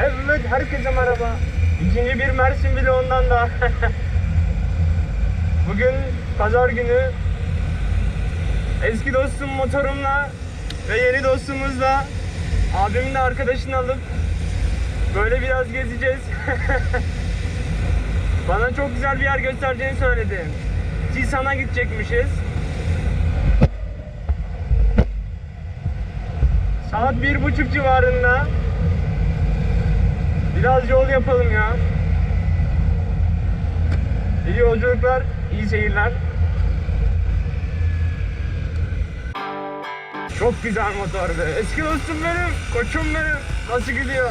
Evet herkese merhaba. İkinci bir Mersin ondan da. Bugün pazar günü eski dostum motorumla ve yeni dostumuzla abimin de arkadaşını alıp böyle biraz gezeceğiz. Bana çok güzel bir yer göstereceğini söyledi. Tisan'a gidecekmişiz. Saat bir buçuk civarında. Biraz yol yapalım ya. İyi yolculuklar, iyi seyirler. Çok güzel motor be. Eski dostum benim, koçum benim. Nasıl gidiyor?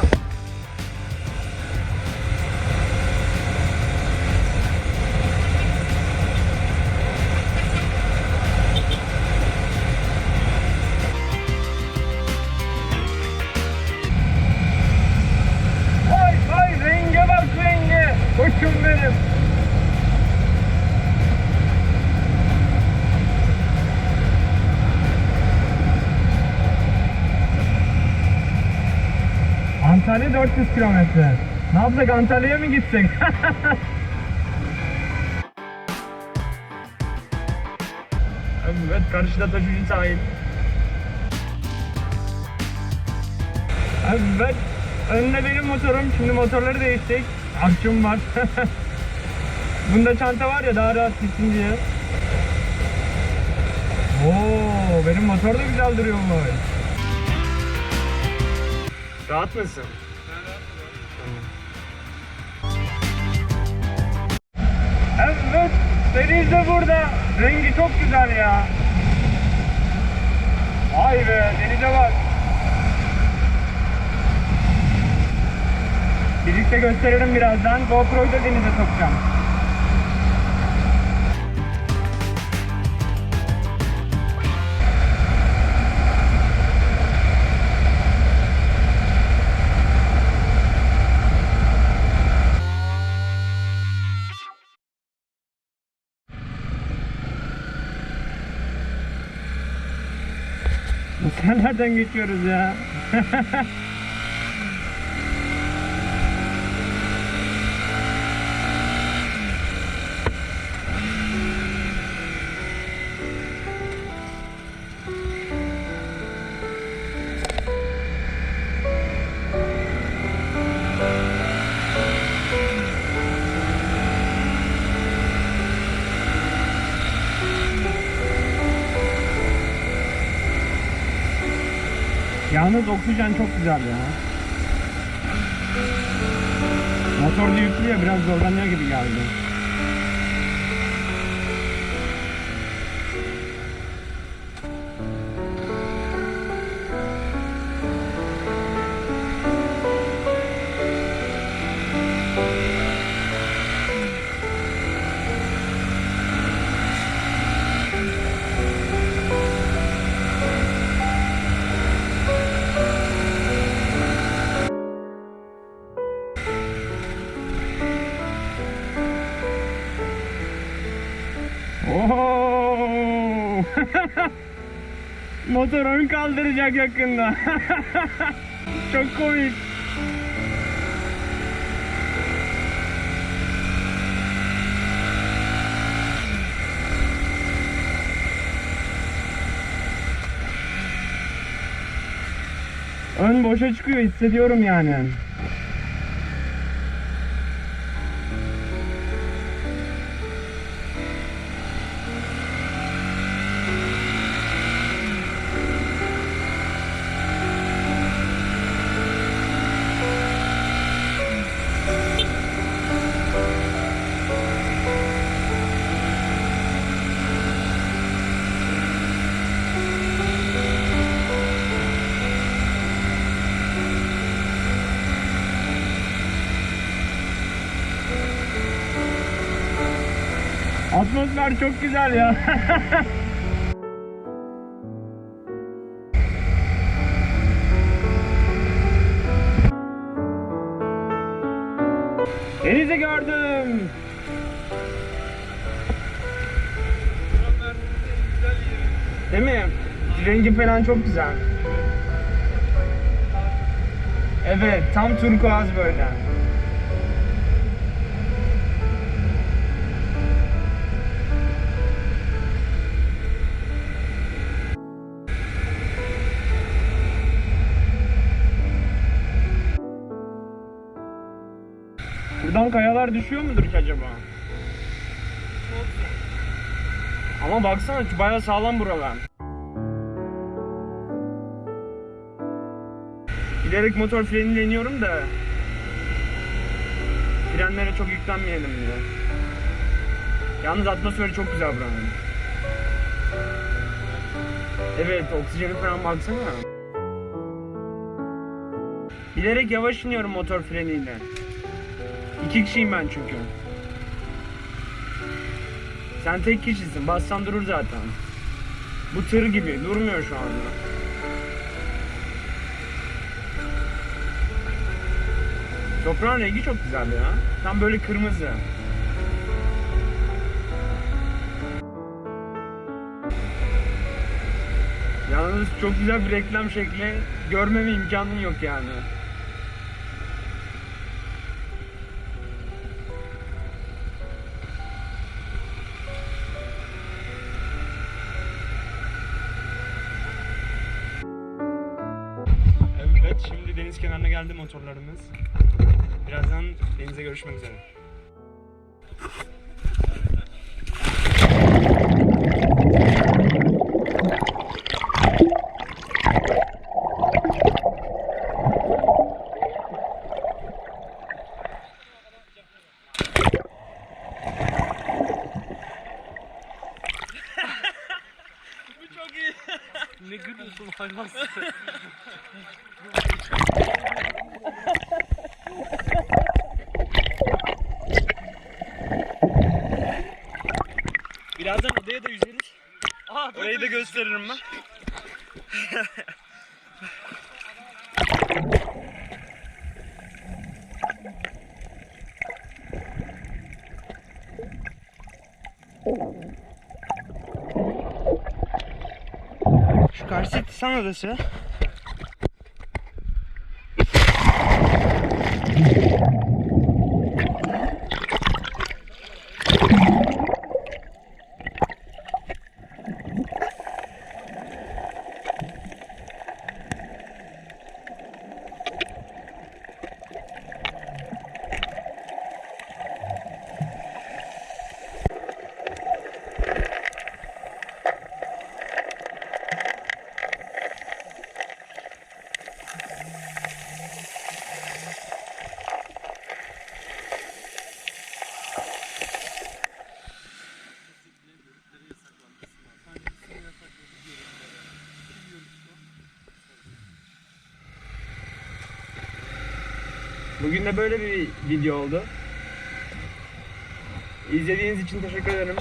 Benim. Antalya 400 kilometre. Ne yapsak Antalya'ya mı gitsek? evet karşıda taşıcı sahil. Evet. Önde benim motorum. Şimdi motorları değiştik. Akçım var. Bunda çanta var ya daha rahat gitsin diye. Oo, benim motor da güzel duruyor bu. Rahat mısın? Evet, deniz de burada. Rengi çok güzel ya. Vay be, denize bak. Birlikte gösterelim birazdan. GoPro'yu da denize sokacağım. Sen nereden geçiyoruz ya? Yalnız oksijen çok güzel ya. Motor da yüklü ya biraz zorlanıyor gibi geldi. Motor kaldıracak yakında. Çok komik. Ön boşa çıkıyor hissediyorum yani. Atmosfer çok güzel ya. Denizi gördüm. Değil mi? Rengi falan çok güzel. Evet, tam turkuaz böyle. Kayalar düşüyor mudur ki acaba? Ama baksana bayağı sağlam buralar. Giderek motor freniyle iniyorum da frenlere çok yüklenmeyelim diye. Yalnız atmosferi çok güzel buranın. Evet, oksijeni falan baksana. Bilerek yavaş iniyorum motor freniyle. İki kişiyim ben çünkü. Sen tek kişisin. Bassan durur zaten. Bu tır gibi. Durmuyor şu anda. Toprağın rengi çok güzel ya. Tam böyle kırmızı. Yalnız çok güzel bir reklam şekli. Görmeme imkanın yok yani. Şimdi deniz kenarına geldi motorlarımız. Birazdan denize görüşmek üzere. Ne gülüyorsun hayvansın? Birazdan odaya da yüzeriz. Aa, Orayı da gösteririm ben. basit sana da Bugün de böyle bir video oldu. İzlediğiniz için teşekkür ederim.